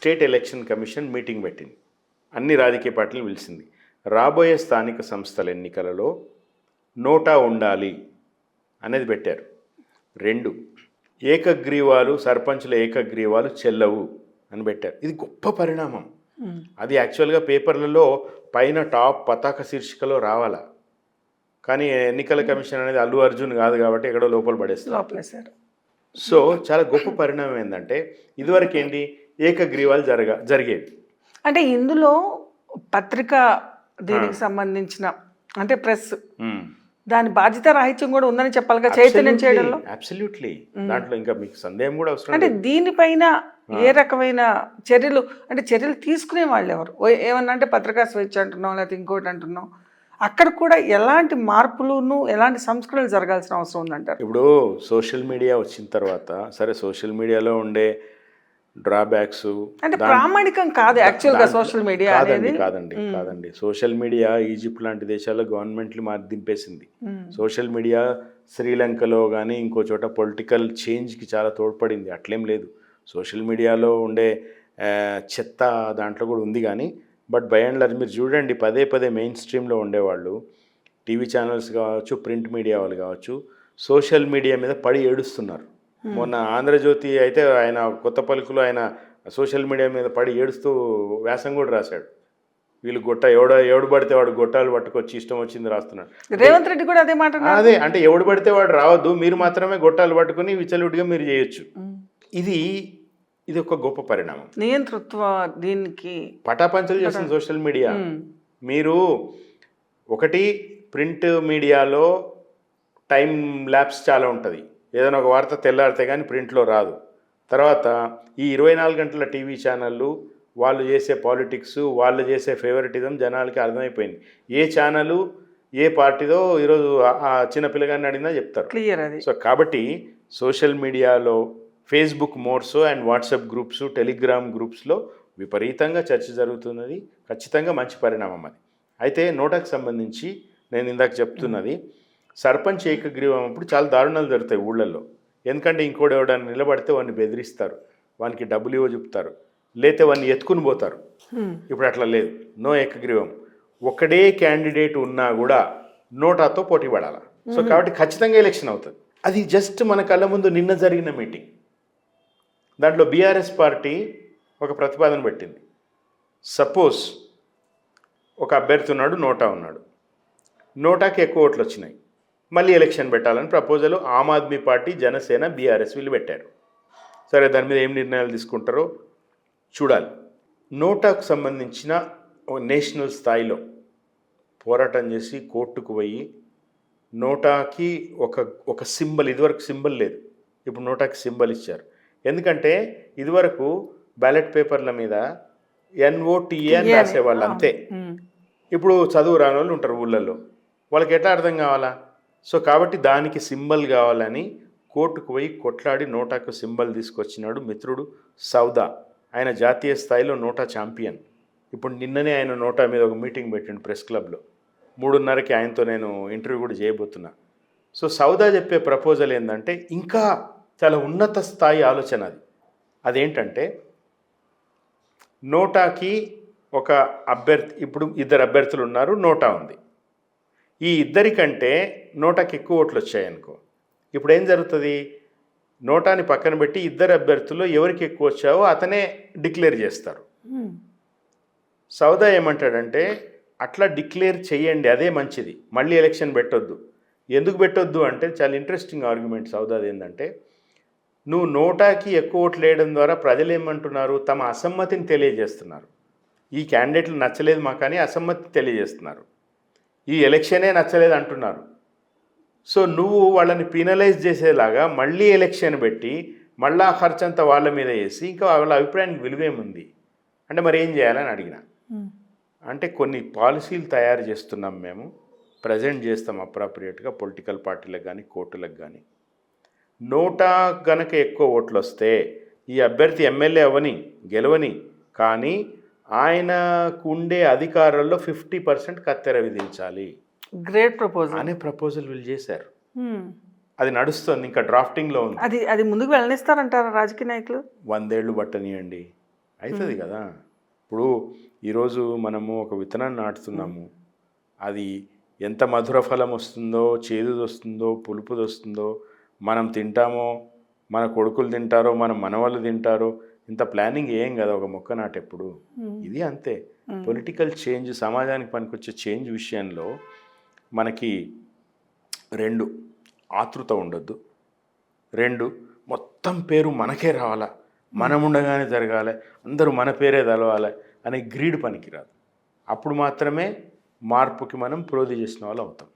State election commission meeting పెట్టింది. అన్ని రాజకీయ పార్టీలు పిలిచింది. రాబోయే స్థానిక సంస్థల ఎన్నికలలో నోటా ఉండాలి అనేది పెట్టారు. రెండు ఏకగ్రీవాలు సర్పంచుల ఏకగ్రీవాలు చెల్లవు అని పెట్టారు. ఇది గొప్ప పరిణామం. అది యాక్చువల్గా పేపర్లలో పైన టాప్ పతాక శీర్షికలో రావాలా. కానీ ఎన్నికల కమిషన్ అనేది అల్లు అర్జున్ కాదు కాబట్టి ఎక్కడో లోపల పడేస్తారు. సో చాలా గొప్ప పరిణామం ఏంటంటే ఇదివరకు ఏంటి ఏకగ్రీవాలు జరగ జరిగేవి. అంటే ఇందులో పత్రిక దీనికి సంబంధించిన అంటే ప్రెస్. దాని బాధ్యత రాహిత్యం కూడా ఉందని చెప్పాలిగా చైతన్యం చేయడంలో? అబ్సల్యూట్లీ దాంట్లో ఇంకా మీకు సందేహం కూడా అవసరం అంటే దీనిపైన ఏ రకమైన చర్యలు అంటే చర్యలు తీసుకునే వాళ్ళు ఎవరు? ఏమన్నా అంటే పత్రికా స్వేచ్ఛ అంటున్నాం లేకపోతే ఇంకోటి అంటున్నాం అక్కడ కూడా ఎలాంటి మార్పులును ఎలాంటి సంస్కరణలు జరగాల్సిన అవసరం ఉందంటారు? ఇప్పుడు సోషల్ మీడియా వచ్చిన తర్వాత సరే సోషల్ మీడియాలో ఉండే డ్రాబ్యాక్స్ అంటే ప్రామాణికం కాదు యాక్చువల్గా సోషల్ మీడియా కాదండి కాదండి కాదండి. సోషల్ మీడియా ఈజిప్ట్ లాంటి దేశాల్లో గవర్నమెంట్లు మారి దింపేసింది. సోషల్ మీడియా శ్రీలంకలో కానీ ఇంకో చోట పొలిటికల్ చేంజ్కి చాలా తోడ్పడింది. అట్లేం లేదు. సోషల్ మీడియాలో ఉండే చెత్త దాంట్లో కూడా ఉంది కానీ బట్ బై అండ్ లార్జ్ మీరు చూడండి పదే పదే మెయిన్ స్ట్రీమ్లో ఉండేవాళ్ళు టీవీ ఛానల్స్ కావచ్చు ప్రింట్ మీడియా వాళ్ళు కావచ్చు సోషల్ మీడియా మీద పడి ఏడుస్తున్నారు. మొన్న ఆంధ్రజ్యోతి అయితే ఆయన కొత్త పలుకులో ఆయన సోషల్ మీడియా మీద పడి ఏడుస్తూ వ్యాసం కూడా రాశాడు. వీళ్ళు గొట్ట ఎవడ ఎవడు పడితే వాడు గొట్టాలు పట్టుకొచ్చి ఇష్టం వచ్చింది రాస్తున్నాడు. రేవంత్ రెడ్డి కూడా అదే మాట. అదే అంటే ఎవడు పడితే వాడు రావద్దు మీరు మాత్రమే గొట్టాలు పట్టుకుని విచలుడిగా మీరు చేయొచ్చు. ఇది ఇది ఒక గొప్ప పరిణామం. నియంతృత్వ దీనికి పటాపంచలు చేస్తుంది సోషల్ మీడియా. ఉమ్. మీరు ఒకటి ప్రింట్ మీడియాలో టైం ల్యాబ్స్ చాలా ఉంటుంది. ఏదైనా ఒక వార్త తెల్లారితే కానీ ప్రింట్లో రాదు. తర్వాత ఈ ఇరవై నాలుగు గంటల టీవీ ఛానళ్ళు వాళ్ళు చేసే పాలిటిక్స్ వాళ్ళు చేసే ఫేవరెటిజం జనాలకి అర్థమైపోయింది. ఏ ఛానల్ ఏ పార్టీదో ఈరోజు చిన్న పిల్లగాన్ని అడిగినా చెప్తారు. క్లియర్ అది. సో కాబట్టి సోషల్ మీడియాలో Facebook mods and WhatsApp groups Telegram గ్రూప్స్లో విపరీతంగా చర్చ జరుగుతున్నది. ఖచ్చితంగా మంచి పరిణామం అది. అయితే నోటాకు సంబంధించి నేను ఇందాక చెప్తున్నది సర్పంచ్ ఏకగ్రీవం అప్పుడు చాలా దారుణాలు జరుగుతాయి ఊళ్ళల్లో. ఎందుకంటే ఇంకోటి ఎవడన్నా నిలబడితే వాడిని బెదిరిస్తారు. వానికి డబ్బులు ఇవ్వ చెప్తారు. లేతే వాడిని ఎత్తుకుని పోతారు. ఇప్పుడు అట్లా లేదు. నో ఏకగ్రీవం. ఒకడే క్యాండిడేట్ ఉన్నా కూడా నోటాతో పోటీ పడాలి. సో కాబట్టి ఖచ్చితంగా ఎలక్షన్ అవుతుంది. అది జస్ట్ మన కళ్ళ ముందు నిన్న జరిగిన మీటింగ్. దాంట్లో బీఆర్ఎస్ పార్టీ ఒక ప్రతిపాదన పెట్టింది. సపోజ్ ఒక అభ్యర్థి ఉన్నాడు నోటా ఉన్నాడు. నోటాకి ఎక్కువ ఓట్లు వచ్చినాయి. మళ్ళీ ఎలక్షన్ పెట్టాలని proposal Aam Aadmi party Janasena BRS వీళ్ళు పెట్టారు. సరే దాని మీద ఏం నిర్ణయాలు తీసుకుంటారో చూడాలి. నోటాకు సంబంధించిన నేషనల్ స్థాయిలో పోరాటం చేసి కోర్టుకు పోయి నోటాకి ఒక ఒక సింబల్ ఇదివరకు సింబల్ లేదు. ఇప్పుడు నోటాకి సింబల్ ఇచ్చారు. ఎందుకంటే ఇదివరకు బ్యాలెట్ పేపర్ల మీద ఎన్ఓటిఏ అని రాసేవాళ్ళు అంతే. ఇప్పుడు చదువు రాని వాళ్ళు ఉంటారు ఊళ్ళల్లో. వాళ్ళకి ఎట్లా అర్థం కావాలా? సో కాబట్టి దానికి సింబల్ కావాలని కోర్టుకు పోయి కొట్లాడి నోటాకు సింబల్ తీసుకొచ్చినాడు మిత్రుడు సౌదా. ఆయన జాతీయ స్థాయిలో నోటా ఛాంపియన్. ఇప్పుడు నిన్ననే ఆయన నోటా మీద ఒక మీటింగ్ పెట్టిండు ప్రెస్ క్లబ్లో. మూడున్నరకి ఆయనతో నేను ఇంటర్వ్యూ కూడా చేయబోతున్నా. సో సౌదా చెప్పే ప్రపోజల్ ఏంటంటే ఇంకా చాలా ఉన్నత స్థాయి ఆలోచన అది. అదేంటంటే నోటాకి ఒక అభ్యర్థి ఇప్పుడు ఇద్దరు అభ్యర్థులు ఉన్నారు నోటా ఉంది. ఈ ఇద్దరికంటే నోటాకి ఎక్కువ ఓట్లు వచ్చాయనుకో ఇప్పుడు ఏం జరుగుతుంది? నోటాని పక్కన పెట్టి ఇద్దరు అభ్యర్థుల్లో ఎవరికి ఎక్కువ వచ్చావో అతనే డిక్లేర్ చేస్తారు. సౌదా ఏమంటాడంటే అట్లా డిక్లేర్ చేయండి అదే మంచిది. మళ్ళీ ఎలక్షన్ పెట్టొద్దు. ఎందుకు పెట్టొద్దు అంటే చాలా ఇంట్రెస్టింగ్ ఆర్గ్యుమెంట్ సౌదాది ఏంటంటే నువ్వు నోటాకి ఎక్కువ ఓట్లు వేయడం ద్వారా ప్రజలు ఏమంటున్నారు తమ అసమ్మతిని తెలియజేస్తున్నారు. ఈ క్యాండిడేట్లు నచ్చలేదు మాకు కానీ అసమ్మతి తెలియజేస్తున్నారు. ఈ ఎలక్షనే నచ్చలేదు అంటున్నారు. సో నువ్వు వాళ్ళని పీనలైజ్ చేసేలాగా మళ్ళీ ఎలక్షన్ పెట్టి మళ్ళా ఖర్చంతా వాళ్ళ మీద వేసి ఇంకా వాళ్ళ అభిప్రాయానికి విలువేముంది అంటే మరి ఏం చేయాలని అడిగిన. అంటే కొన్ని పాలసీలు తయారు చేస్తున్నాం మేము ప్రజెంట్ చేస్తాం అప్రాప్రియేట్గా పొలిటికల్ పార్టీలకు కానీ కోర్టులకు కానీ. నోటా గనక ఎక్కువ ఓట్లు వస్తే ఈ అభ్యర్థి ఎమ్మెల్యే అవని గెలవని కానీ ఆయనకు ఉండే అధికారాల్లో ఫిఫ్టీ పర్సెంట్ కత్తెర విధించాలి. గ్రేట్ ప్రపోజల్ అనే ప్రపోజల్ వీళ్ళు చేశారు. ఉమ్. అది నడుస్తుంది ఇంకా డ్రాఫ్టింగ్లో ఉంది. అది అది ముందుకు వెళ్ళనిస్తారంటారా రాజకీయ నాయకులు? వందేళ్ళు పట్టనియండి. అవుతుంది కదా. ఇప్పుడు ఈరోజు మనము ఒక విత్తనాన్ని నాటుతున్నాము. అది ఎంత మధుర ఫలం వస్తుందో చేదుది వస్తుందో పులుపుది వస్తుందో మనం తింటామో మన కొడుకులు తింటారో మన మనవాళ్ళు తింటారో ఇంత ప్లానింగ్ ఏం కదా ఒక మొక్క నాటెప్పుడు. ఇది అంతే. పొలిటికల్ చేంజ్ సమాజానికి పనికొచ్చే చేంజ్ విషయంలో మనకి రెండు ఆతృత ఉండొద్దు. రెండు మొత్తం పేరు మనకే రావాలా? మనం ఉండగానే జరగాలి అందరూ మన పేరే తెలవాలి అనే గ్రీడ్ పనికిరాదు. అప్పుడు మాత్రమే మార్పుకి మనం ప్రోధి చేసిన వాళ్ళు అవుతాం.